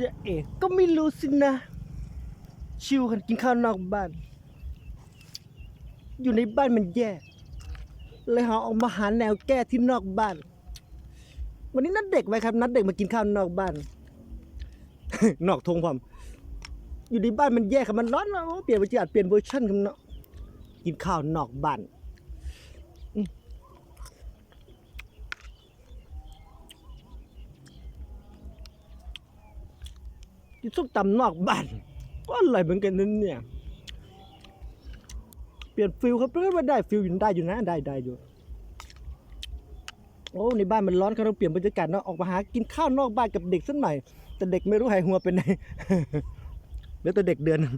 จะเอกก็ไม่รู้สินะ ชิวกันกินข้าวนอกบ้าน อยู่ในบ้านมันแย่ เลยหาออกมาหาแนวแก้ที่นอกบ้าน วันนี้นัดเด็กไว้ครับ นัดเด็กมากินข้าวนอกบ้าน นอกทงผมอยู่ในบ้านมันแย่ครับมันร้อนแล้วเปลี่ยนบรรยากาศเปลี่ยนเวอร์ชันครับเนาะกินข้าวนอกบ้าน กินส้มตำนอกบ้านก็อร่อยเหมือนกันนั่นเนี่ย เปลี่ยนฟิลครับเพื่อว่าได้ฟิลอยู่ได้อยู่นะได้ได้อยู่โอ้ในบ้านมันร้อนเขาต้องเปลี่ยนบรรยากาศเนาะออกมาหากินข้าวนอกบ้านกับเด็กสักหน่อยแต่เด็กไม่รู้หายหัวเป็นไงเหลือแต่เด็กเดือนนึง